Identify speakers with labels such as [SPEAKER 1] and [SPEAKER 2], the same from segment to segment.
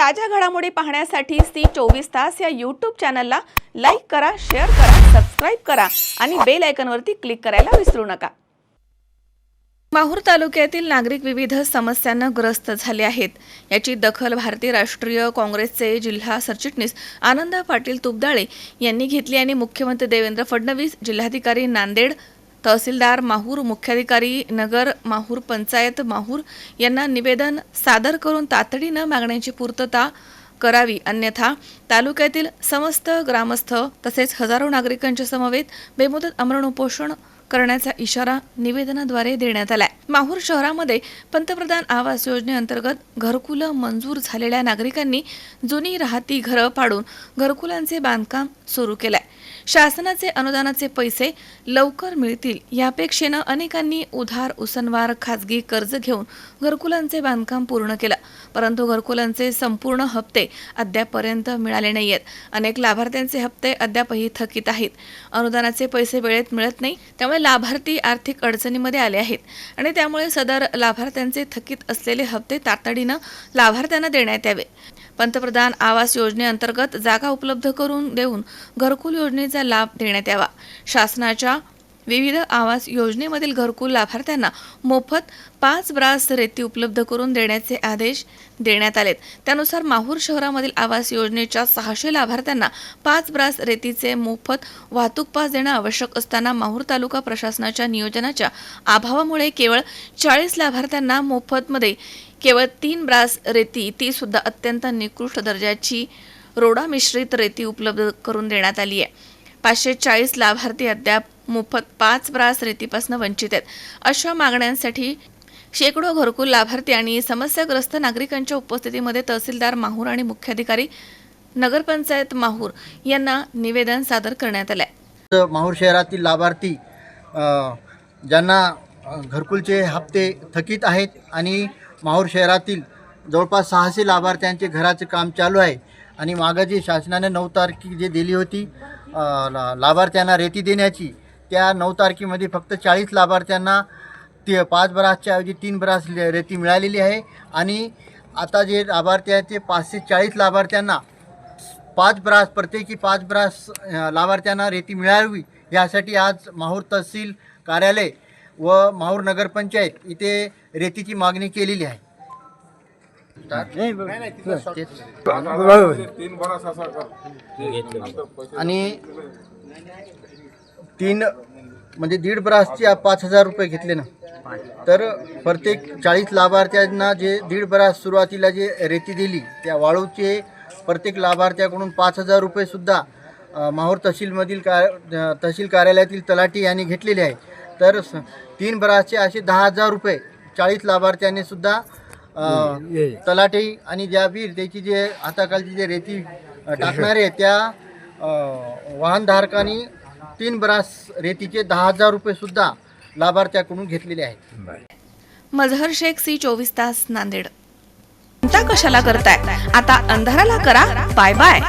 [SPEAKER 1] ताज्या घडामोडी पाहण्यासाठी सी चोवीस तास या यूट्यूब चॅनलला लाईक करा शेअर करा सबस्क्राईब करा आणि बेल आयकनवरती क्लिक करायला विसरू नका. माहूर तालुक्यातील नागरिक विविध समस्यांना ग्रस्त झाले आहेत. याची दखल भारतीय राष्ट्रीय काँग्रेसचे जिल्हा सरचिटणीस आनंद पाटील तुपदाळे यांनी घेतली आणि मुख्यमंत्री देवेंद्र फडणवीस जिल्हाधिकारी नांदेड तहसीलदार माहूर मुख्याधिकारी नगर माहूर पंचायत माहूर यांना निवेदन सादर करून तातडीनं मागण्यांची पूर्तता करावी. अन्यथा तालुक्यातील समस्त ग्रामस्थ तसेच हजारो नागरिकांच्या समवेत बेमुदत अमरण उपोषण करण्याचा इशारा निवेदनाद्वारे देण्यात आलाय. माहूर शहरामध्ये पंतप्रधान आवास योजनेअंतर्गत घरकुलं मंजूर झालेल्या नागरिकांनी जुनी राहती घरं पाडून घरकुलांचे बांधकाम सुरू केलंय. शासनाचे अनुदानाचे पैसे लवकर मिळतील यापेक्षेनं अनेकांनी उधार उसनवार खाजगी कर्ज घेऊन घरकुलांचे बांधकाम पूर्ण केलं. परंतु घरकुलांचे संपूर्ण हप्ते अद्यापपर्यंत मिळाले नाहीयेत. अनेक लाभार्थ्यांचे हप्ते अद्यापही थकीत आहेत. अनुदानाचे पैसे वेळेत मिळत नाही त्यामुळे लाभार्थी आर्थिक अडचणीमध्ये आले आहेत आणि त्यामुळे सदर लाभार्थ्यांचे थकीत असलेले हप्ते तातडीनं लाभार्थ्यांना देण्यात यावे. पंतप्रधान आवास योजनेअंतर्गत जागा उपलब्ध करून देऊन घरकुल योजनेचा लाभ देण्यात यावा. शासनाच्या विविध आवास योजनेमधील घरकुल लाभार्थ्यांना मोफत पाच ब्रास रेती उपलब्ध करून देण्याचे आदेश देण्यात आलेत. त्यानुसार माहूर शहरामधील आवास योजनेच्या सहाशे लाभार्थ्यांना पाच ब्रास रेतीचे मोफत वाहतूक पास देणं आवश्यक असताना माहूर तालुका प्रशासनाच्या नियोजनाच्या अभावामुळे केवळ चाळीस लाभार्थ्यांना मोफतमध्ये केवळ तीन ब्रास रेती ती सुद्धा अत्यंत निकृष्ट दर्जाची रोडा मिश्रित रेती उपलब्ध करून देण्यात आली आहे. पाचशे चाळीस लाभार्थी अद्याप मोफत पाच ब्रास रेतीपासून वंचित आहेत. अशा मागण्यांसाठी शेकडो घरकुल लाभार्थी आणि समस्याग्रस्त नागरिकांच्या उपस्थितीमध्ये तहसीलदार माहूर आणि मुख्याधिकारी नगरपंचायत माहूर यांना निवेदन सादर करण्यात आलंय.
[SPEAKER 2] माहूर शहरातील लाभार्थी ज्यांना घरकुलचे हप्ते थकीत आहेत आणि माहूर शहरातील जवळपास सहाशे लाभार्थ्यांचे घराचे काम चालू आहे आणि मागं जी शासनाने नऊ तारखी जी दिली होती लाभार्थ्यांना रेती देण्याची त्या नऊ तारखेमध्ये फक्त चाळीस लाभार्थ्यांना ते पाच ब्रासच्या ऐवजी तीन ब्रास रेती मिळालेली आहे. आणि आता जे लाभार्थी आहेत ते पाचशे चाळीस लाभार्थ्यांना पाच ब्रास प्रत्येकी पाच ब्रास लाभार्थ्यांना रेती मिळावी यासाठी आज माहूर तहसील कार्यालय व माहूर नगरपंचायत इथे रेतीची मागणी केलेली आहे. आणि तीन म्हणजे दीड ब्रासचे पाच हजार रुपये घेतले ना. तर प्रत्येक चाळीस लाभार्थ्यांना जे दीड ब्रास सुरुवातीला जे रेती दिली त्या वाळूचे प्रत्येक लाभार्थ्याकडून पाच हजार रुपयेसुद्धा माहूर तहसीलमधील का तहसील कार्यालयातील तलाठी यांनी घेतलेले आहे. तर तीन ब्रासचे असे दहा हजार रुपये चाळीस लाभार्थ्यांनी सुद्धा अ, तलाठी आणि ज्या बी त्याची जे हाताखालची जे रेती टाकणारे त्या वाहनधारकांनी तीन ब्रास रेतीचे दहा हजार रुपयेसुद्धा लाभार्थ्याकडून घेतलेले आहेत.
[SPEAKER 1] मजहर शेख सी चोवीस तास नांदेड. चिंता कशाला करताय? आता अंधाराला करा. Bye bye.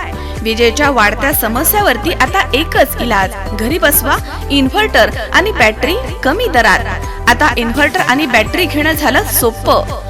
[SPEAKER 1] विजेच्या वाढत्या समस्यावरती आता एकच इलाज. घरी बसवा इन्व्हर्टर आणि बॅटरी कमी दरात. आता इन्व्हर्टर आणि बॅटरी घेणं झालं सोपं.